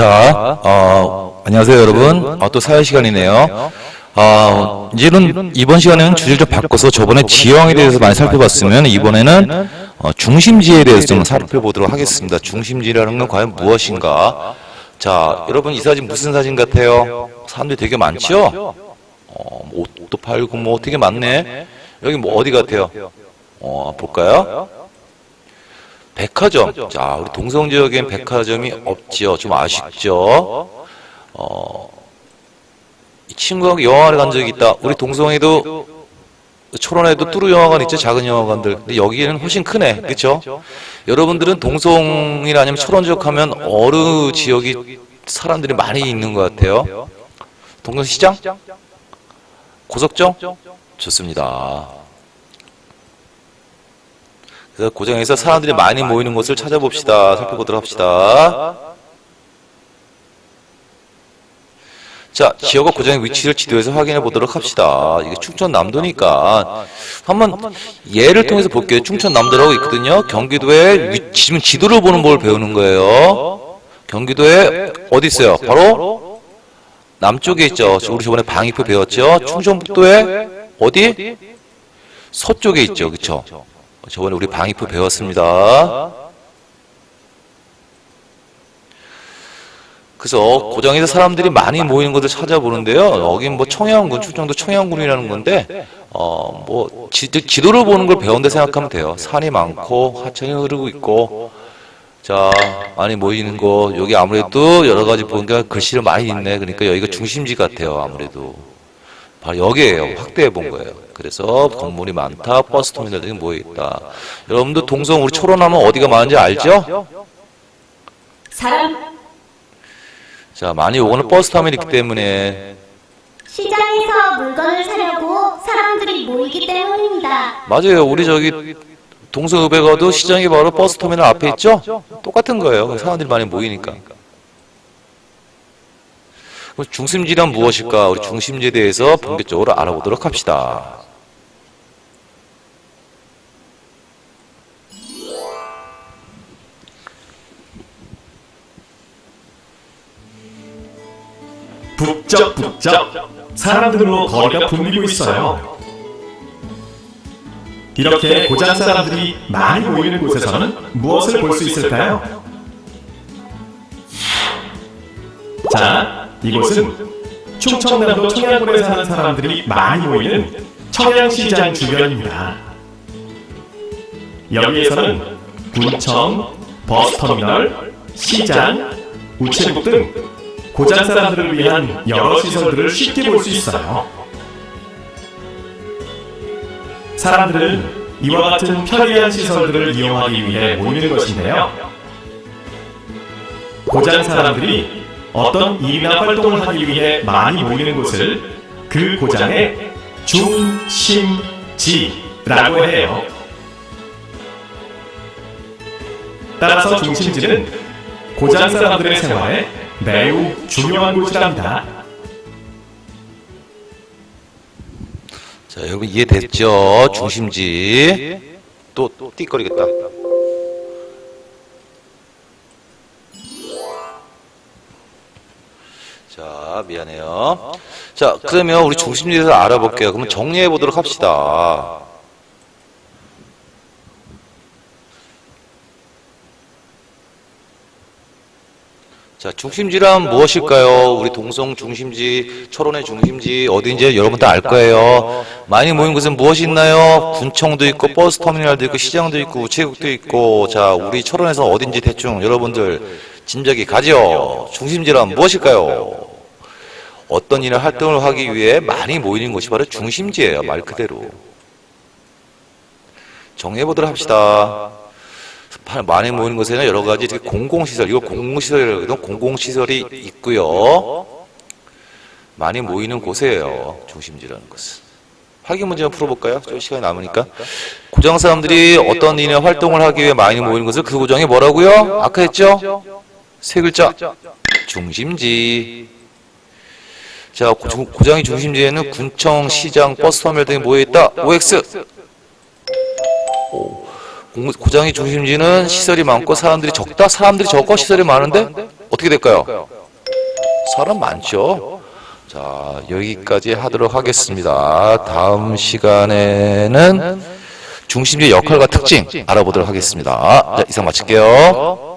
자, 어, 안녕하세요 여러분. 어, 또 사회 시간이네요. 어, 이제는 이번 시간에는 주제를 좀 바꿔서 저번에 지형에 대해서 많이 살펴봤으면 이번에는 어, 중심지에 대해서 좀 살펴보도록 하겠습니다. 중심지라는 건 과연 무엇인가? 자, 여러분 이 사진 무슨 사진 같아요? 사람들이 되게 많죠? 어, 뭐 옷도 팔고 뭐 되게 많네. 여기 뭐 어디 같아요? 어, 볼까요? 백화점. 자, 우리 동성 지역엔 백화점이 없지요. 좀 아쉽죠. 어, 이 친구하고 영화를 간 적이 있다. 우리 동성에도 초론에도 뚜루 영화관 있죠. 작은 영화관들. 근데 여기는 훨씬 크네. 그렇죠? 여러분들은 동성이나 아니면 초론 지역 하면 어느 지역이 사람들이 많이 있는 것 같아요. 동성시장? 고석정? 좋습니다. 그래서 고정에서 사람들이 많이 모이는 곳을 찾아봅시다. 살펴보도록 합시다. 자, 지역과 고정의 위치를 지도에서 확인해 보도록 합시다. 이게 충청남도니까 한번 예를 통해서 볼게요. 충청남도라고 있거든요. 경기도의 위, 지금 지도를 보는 걸 배우는 거예요. 경기도에 어디 있어요? 바로 남쪽에 있죠. 우리 저번에 방위표 배웠죠. 충청북도에 어디? 서쪽에 있죠. 그렇죠? 저번에 우리 방위표 배웠습니다. 그래서 고정에서 사람들이 많이 모이는 곳을 찾아보는데요. 여긴 뭐 청양군, 충청도 청양군이라는 건데, 어, 뭐, 지, 지도를 보는 걸 배운다 생각하면 돼요. 산이 많고, 하천이 흐르고 있고, 자, 많이 모이는 곳, 여기 아무래도 여러 가지 보니까 글씨를 많이 있네. 그러니까 여기가 중심지 같아요, 아무래도. 바로 여기에요. 확대해 본 거예요. 그래서 건물이 많다, 버스 터미널 등이 모여 있다. 여러분들 동성 우리 초론하면 어디가 많은지 알죠? 사람 자, 많이 오는 버스 터미널이 있기 때문에 시장에서 물건을 사려고 사람들이 모이기 때문입니다. 맞아요. 우리 저기 동서읍에 가도 시장이 바로 버스 터미널 앞에 있죠? 똑같은 거예요. 사람들이 많이 모이니까. 그럼 중심지란 무엇일까? 우리 중심지에 대해서 본격적으로 알아보도록 합시다. 북적 북적 사람들로 거리가 붐비고 있어요. 이렇게 고장 사람들이 많이 모이는 곳에서는 무엇을 볼 수 있을까요? 자, 이곳은 충청남도 청양군에 사는 사람들이 많이 모이는 청양시장 주변입니다. 여기에서는 군청, 버스터미널, 시장, 우체국 등 고장 사람들을 위한 여러 시설들을 쉽게 볼 수 있어요. 사람들은 이와 같은 편리한 시설들을 이용하기 위해 모이는 것인데요. 고장 사람들이 어떤 일이나 활동을 하기 위해 많이 모이는 곳을 그 고장의 중심지라고 해요. 따라서 중심지는 고장 사람들의 생활에 매우 중요한 곳이랍니다. 자, 여러분 이해됐죠? 중심지. 또, 또 띠거리겠다. 자, 미안해요. 자, 그러면 우리 중심지에 대해서 알아볼게요. 그러면 정리해 보도록 합시다. 자, 중심지란 무엇일까요? 우리 동성 중심지, 철원의 중심지, 어딘지 여러분 다 알 거예요. 많이 모인 곳은 무엇이 있나요? 군청도 있고, 버스 터미널도 있고, 시장도 있고, 우체국도 있고, 자, 우리 철원에서 어딘지 대충 여러분들 짐작이 가죠? 중심지란 무엇일까요? 어떤 일을 활동을 하기 위해 많이 모이는 곳이 바로 중심지예요, 말 그대로. 정해보도록 합시다. 많이 모이는 곳에는 여러 가지 공공시설, 이거 공공시설이라고 해도 공공시설이 있고요. 많이 모이는 곳이에요. 중심지라는 것은. 확인 문제 만 풀어볼까요? 좀 시간이 남으니까. 고장 사람들이 어떤 일이나 활동을 하기 위해 많이 모이는 곳을 그 고장이 뭐라고요? 아까 했죠? 세 글자. 중심지. 자, 고, 고장의 중심지에는 군청, 시장, 버스터미널 등이 모여있다. OX. 오. 고장의 중심지는 시설이 많고 사람들이 적다? 사람들이 적고 시설이 많은데? 어떻게 될까요? 사람 많죠? 자, 여기까지 하도록 하겠습니다. 다음 시간에는 중심지의 역할과 특징 알아보도록 하겠습니다. 자, 이상 마칠게요.